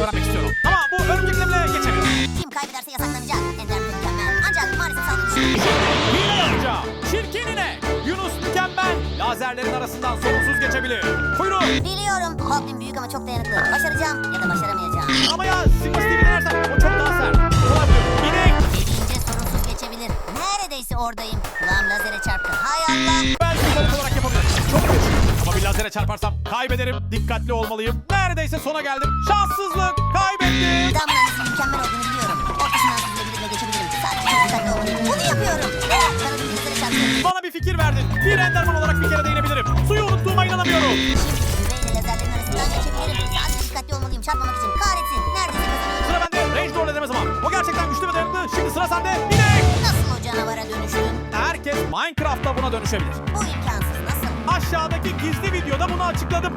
öğrenmek istiyorum. Ama bu örümcekle bile geçebilir. Kim kaybederse yasaklanacak. Ender mükemmel. Ancak maalesef saldırı düşük. Hile yapacağım. Çirkin inek. Yunus mükemmel. Lazerlerin arasından sorunsuz geçebilir. Buyurun. Biliyorum. Hoblin büyük ama çok dayanıklı. Başaracağım ya da başaramayacağım. Ama ya Sigma Steve'i denersen o çok daha sert. Olabilir. İnek. Dediğince sorunsuz geçebilir. Neredeyse oradayım. Kulağım lazere çarptı. Hay Lazere çarparsam kaybederim. Dikkatli olmalıyım. Neredeyse sona geldim. Şanssızlık. Kaybettim. Damlanızın mükemmel olduğunu biliyorum. Ortasından süzülebilir ve geçebilirim. Sadece çok dikkatli olmalıyım. Bunu yapıyorum. Bana bir fikir verdin. Bir Enderman olarak bir kere değinebilirim. Suyu unuttuğuma inanamıyorum. Şimdi yüzeyle lazerlerin arasından geçebilirim. Sadece dikkatli olmalıyım çarpmamak için. Kahretsin. Neredeyse kazanıyorum. Sıra bende. Range Door deneme zaman. O gerçekten güçlü ve dayanıklı. Şimdi sıra sende. İnek. Nasıl o canavara dönüştün? Herkes Minecraft'ta buna dönüşebilir. Bu imkansız. Nasıl? Aşağıdaki gizli videoda bunu açıkladım.